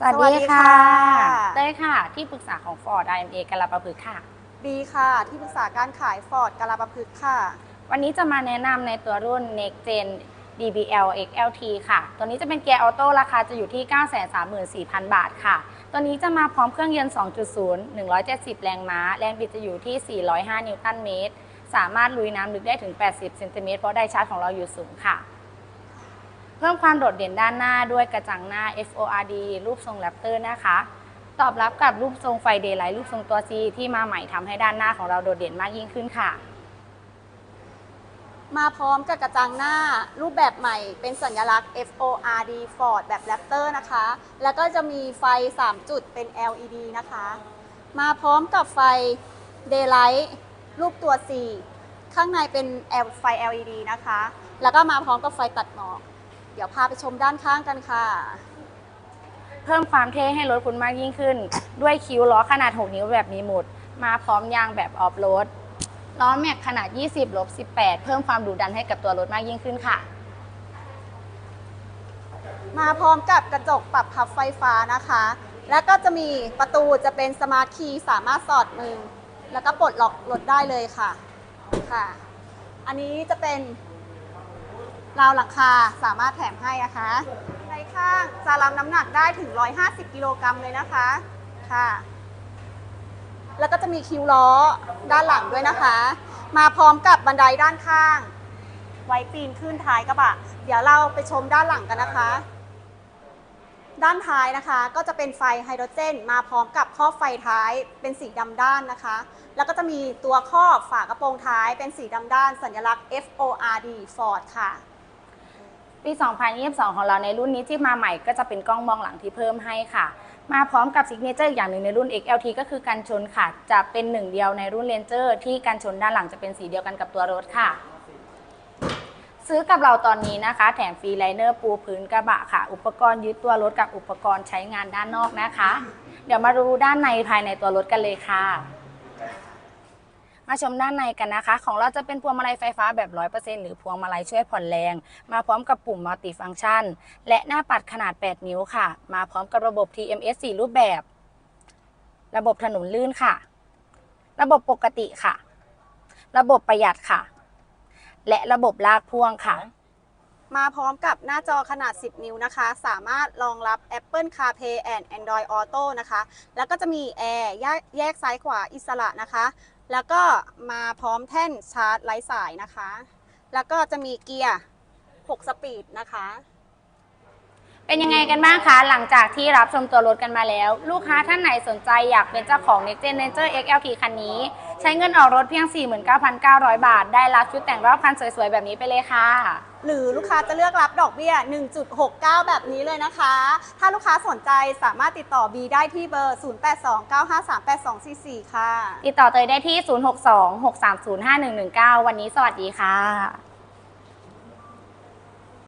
สวัสสวัสดีดีค่ะค่ะเต้ยค่ะ ที่ปรึกษาของ Ford IMA กาลประพฤกษ์ค่ะ ดีค่ะ ที่ปรึกษาการขายฟอร์ดกาลาประพฤกษ์ค่ะ วันนี้จะมาแนะนำในตัวรุ่น Next Gen DBL XLT ค่ะ ตัวนี้จะเป็นเกียร์ออโต้ราคาจะอยู่ที่ 934,000 บาทค่ะ ตัวนี้จะมาพร้อมเครื่องยนต์ 2.0 170 แรงม้า แรงบิดจะอยู่ที่ 405 นิวตันเมตร สามารถลุยน้ำลึกได้ถึง 80 เซนติเมตรเพราะไดชาร์จของเราอยู่สูงค่ะ เพิ่มความโดดเด่นด้านหน้าด้วยกระจังหน้า FORD รูปทรงแรปเตอร์นะคะ ตอบรับกับรูปทรงไฟเดย์ไลท์รูปทรงตัว C ที่มาใหม่ทำให้ด้านหน้าของเราโดดเด่นมากยิ่งขึ้นค่ะ มาพร้อมกับกระจังหน้ารูปแบบใหม่เป็นสัญลักษณ์ FORD Ford แบบ Raptor นะคะ แล้วก็จะมีไฟ 3 จุดเป็น LED นะคะ มาพร้อมกับไฟ Daylight รูปตัว C ข้างในเป็นไฟ LED นะคะ แล้วก็มาพร้อมกับไฟตัดหมอก ดี๋ยวพาไปชมด้านข้างกันค่ะ เพิ่มความเท่ให้รถคุณมากยิ่งขึ้น ด้วยคิ้วล้อขนาด 6 นิ้วแบบมีหมุด มาพร้อมยางแบบออฟโรดล้อแม็กขนาด 20ลบ18 เพิ่มความดุดันให้กับตัวรถมากยิ่งขึ้นค่ะ มาพร้อมกับกระจกปรับพับไฟฟ้านะคะ แล้วก็จะมีประตูจะเป็นสมาร์ทคีย์สามารถสอดมือ แล้วก็ปลดล็อกรถได้เลยค่ะค่ะ อันนี้จะเป็น ราวหลังคาสามารถแถมให้นะคะในข้างจะรับน้ำหนักได้ถึง 150 กิโลกรัมเลยนะคะค่ะ แล้วก็จะมีคิวล้อด้านหลังด้วยนะคะ มาพร้อมกับบันไดด้านข้าง ไว้ปีนขึ้นท้ายกระบะ เดี๋ยวเราไปชมด้านหลังกันนะคะ ด้านท้ายนะคะก็จะเป็นไฟไฮโดรเจน มาพร้อมกับครอบไฟท้ายเป็นสีดำด้านนะคะ แล้วก็จะมีตัวครอบฝากระโปรงท้ายเป็นสีดำด้าน สัญลักษณ์ FORD Ford ค่ะ ปี 2022 ของเราในรุ่นนี้ที่มาใหม่ก็จะเป็นกล้องมองหลังที่เพิ่มให้ค่ะ มาพร้อมกับซิกเนเจอร์อย่างหนึ่งในรุ่น XLT ก็คือการชนค่ะ จะเป็นหนึ่งเดียวในรุ่น Ranger ที่การชนด้านหลังจะเป็นสีเดียวกันกับตัวรถค่ะ ซื้อกับเราตอนนี้นะคะ แถมฟรีไลเนอร์ปูพื้นกระบะค่ะ อุปกรณ์ยึดตัวรถกับอุปกรณ์ใช้งานด้านนอกนะคะ เดี๋ยวมาดูด้านในภายในตัวรถกันเลยค่ะ มาชมด้านในกันนะคะ ของเราจะเป็นพวงมาลัยไฟฟ้าแบบ 100%หรือพวงมาลัยช่วยผ่อนแรง มาพร้อมกับปุ่มมัลติฟังก์ชัน และหน้าปัดขนาด 8 นิ้วค่ะ มาพร้อมกับระบบ TMS 4 รูปแบบ ระบบถนนลื่นค่ะ ระบบปกติค่ะ ระบบประหยัดค่ะ และระบบลากพ่วงค่ะมาพร้อมกับหน้าจอขนาด 10 นิ้วนะคะ สามารถรองรับ Apple CarPlay and Android Auto นะคะ แล้วก็จะมีแอร์แยกแยกซ้ายขวาอิสระนะคะ แล้วก็มาพร้อมแท่นชาร์จไร้สายนะคะ แล้วก็จะมีเกียร์ 6 สปีดนะคะ เป็นยังไงกันบ้างคะ หลังจากที่รับชมตัวรถกันมาแล้ว ลูกค้าท่านไหนสนใจอยากเป็นเจ้าของ Next Gen Ranger XLT คันนี้ ใช้เงินออกรถเพียง 49,900 บาท ได้รับชุดแต่งรอบคันสวยๆ แบบนี้ไปเลยค่ะ หรือลูกค้าจะเลือกรับดอกเบี้ย 1.69 แบบนี้เลยนะคะ ถ้าลูกค้าสนใจสามารถติดต่อ B ได้ที่เบอร์ 0829538244 ค่ะ ติดต่อเตยได้ที่ 062-630-5119 วันนี้สวัสดีค่ะ